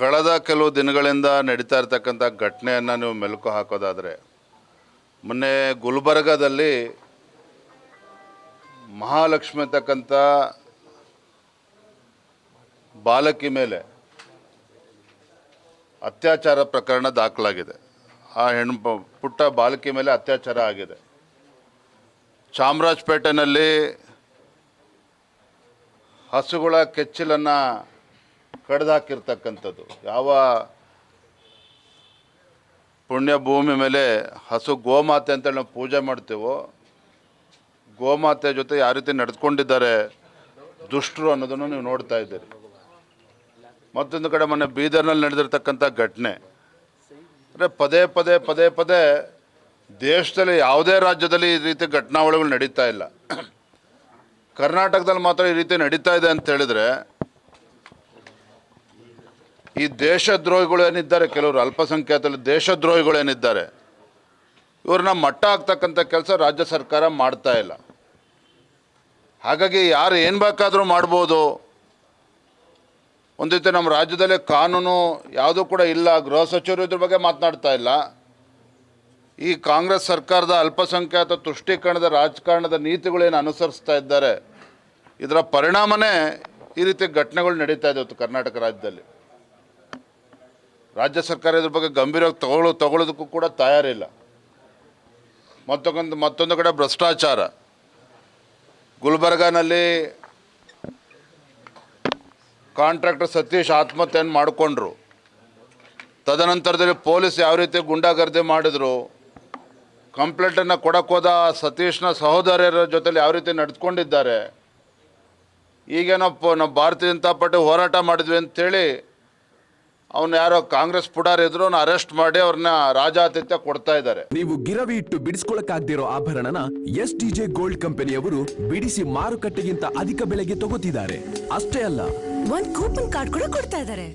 ಕಳೆದ ಕೆಲವು ದಿನಗಳಿಂದ ನಡೀತಾ ಇರ್ತಕ್ಕಂಥ ಘಟನೆಯನ್ನು ನೀವು ಮೆಲುಕು ಹಾಕೋದಾದರೆ, ಮೊನ್ನೆ ಗುಲ್ಬರ್ಗದಲ್ಲಿ ಮಹಾಲಕ್ಷ್ಮಿ ಅಂತಕ್ಕಂಥ ಬಾಲಕಿ ಮೇಲೆ ಅತ್ಯಾಚಾರ ಪ್ರಕರಣ ದಾಖಲಾಗಿದೆ. ಆ ಹೆಣ್ಣು ಪುಟ್ಟ ಬಾಲಕಿ ಮೇಲೆ ಅತ್ಯಾಚಾರ ಆಗಿದೆ. ಚಾಮರಾಜಪೇಟೆನಲ್ಲಿ ಹಸುಗಳ ಕೆಚ್ಚಲನ್ನು ಕಡ್ದಾಕಿರ್ತಕ್ಕಂಥದ್ದು. ಯಾವ ಪುಣ್ಯ ಭೂಮಿ ಮೇಲೆ ಹಸು ಗೋಮಾತೆ ಅಂತೇಳಿ ನಾವು ಪೂಜೆ ಮಾಡ್ತೇವೋ, ಗೋಮಾತೆ ಜೊತೆ ಯಾವ ರೀತಿ ನಡೆದುಕೊಂಡಿದ್ದಾರೆ ದುಷ್ಟರು ಅನ್ನೋದನ್ನು ನೀವು ನೋಡ್ತಾ ಇದ್ದೀರಿ. ಮತ್ತೊಂದು ಕಡೆ ಮೊನ್ನೆ ಬೀದರ್ನಲ್ಲಿ ನಡೆದಿರ್ತಕ್ಕಂಥ ಘಟನೆ. ಅಂದರೆ ಪದೇ ಪದೇ ಪದೇ ಪದೇ ದೇಶದಲ್ಲಿ ಯಾವುದೇ ರಾಜ್ಯದಲ್ಲಿ ಈ ರೀತಿ ಘಟನಾವಳಿಗಳು ನಡೀತಾ ಇಲ್ಲ. ಕರ್ನಾಟಕದಲ್ಲಿ ಮಾತ್ರ ಈ ರೀತಿ ನಡೀತಾ ಇದೆ ಅಂತ ಹೇಳಿದ್ರೆ ಈ ದೇಶದ್ರೋಹಿಗಳು ಏನಿದ್ದಾರೆ? ಕೆಲವರು ಅಲ್ಪಸಂಖ್ಯಾತಲ್ಲಿ ದೇಶದ್ರೋಹಿಗಳು ಏನಿದ್ದಾರೆ? ಇವ್ರನ್ನ ಮಟ್ಟ ಹಾಕ್ತಕ್ಕಂಥ ಕೆಲಸ ರಾಜ್ಯ ಸರ್ಕಾರ ಮಾಡ್ತಾ ಇಲ್ಲ. ಹಾಗಾಗಿ ಯಾರು ಏನು ಬೇಕಾದರೂ ಮಾಡ್ಬೋದು. ಒಂದು ರೀತಿ ನಮ್ಮ ರಾಜ್ಯದಲ್ಲಿ ಕಾನೂನು ಯಾವುದೂ ಕೂಡ ಇಲ್ಲ. ಗೃಹ ಸಚಿವರು ಇದ್ರ ಬಗ್ಗೆ ಮಾತನಾಡ್ತಾ ಇಲ್ಲ. ಈ ಕಾಂಗ್ರೆಸ್ ಸರ್ಕಾರದ ಅಲ್ಪಸಂಖ್ಯಾತ ತುಷ್ಟೀಕರಣದ ರಾಜಕಾರಣದ ನೀತಿಗಳೇನು ಅನುಸರಿಸ್ತಾ ಇದ್ದಾರೆ? ಇದರ ಪರಿಣಾಮನೇ ಈ ರೀತಿ ಘಟನೆಗಳು ನಡೀತಾ ಇದೆ ಕರ್ನಾಟಕ ರಾಜ್ಯದಲ್ಲಿ. ರಾಜ್ಯ ಸರ್ಕಾರ ಇದ್ರ ಬಗ್ಗೆ ಗಂಭೀರವಾಗಿ ತಗೊಳ್ಳೋ ತಗೊಳ್ಳೋದಕ್ಕೂ ಕೂಡ ತಯಾರಿಲ್ಲ ಮತ್ತೊಂದು ಮತ್ತೊಂದು ಕಡೆ ಭ್ರಷ್ಟಾಚಾರ. ಗುಲ್ಬರ್ಗಾನಲ್ಲಿ ಕಾಂಟ್ರಾಕ್ಟರ್ ಸತೀಶ್ ಆತ್ಮಹತ್ಯೆಯನ್ನು ಮಾಡಿಕೊಂಡ್ರು. ತದನಂತರದಲ್ಲಿ ಪೊಲೀಸ್ ಯಾವ ರೀತಿ ಗುಂಡಾಗರ್ದಿ ಮಾಡಿದ್ರು, ಕಂಪ್ಲೇಂಟನ್ನು ಕೊಡಕ್ಕೆ ಹೋದ ಸತೀಶ್ನ ಸಹೋದರರ ಜೊತೆಲಿ ಯಾವ ರೀತಿ ನಡೆದುಕೊಂಡಿದ್ದಾರೆ ಈಗೇನೋ ನಾವು ಭಾರತೀಯ ಜನತಾ ಪಾರ್ಟಿ ಹೋರಾಟ ಮಾಡಿದ್ವಿ ಅಂತೇಳಿ ಅವನು ಯಾರೋ ಕಾಂಗ್ರೆಸ್ ಪುಡಾರ್ ಇದ್ರು ಅವ್ನ ಅರೆಸ್ಟ್ ಮಾಡಿ ಅವ್ರನ್ನ ರಾಜಾತಿಥ್ಯ ಕೊಡ್ತಾ ಇದ್ದಾರೆ. ನೀವು ಗಿರವಿ ಇಟ್ಟು ಬಿಡಿಸ್ಕೊಳಕ್ಕಾಗ್ದಿರೋ ಆಭರಣನ ಎಸ್ ಟಿ ಜೆ ಗೋಲ್ಡ್ ಕಂಪನಿಯವರು ಬಿಡಿಸಿ ಮಾರುಕಟ್ಟೆಗಿಂತ ಅಧಿಕ ಬೆಲೆಗೆ ತಗೋತಿದ್ದಾರೆ. ಅಷ್ಟೇ ಅಲ್ಲ. ಒಂದ್ ಕೂಪನ್ ಕಾರ್ಡ್ ಕೂಡ ಕೊಡ್ತಾ ಇದಾರೆ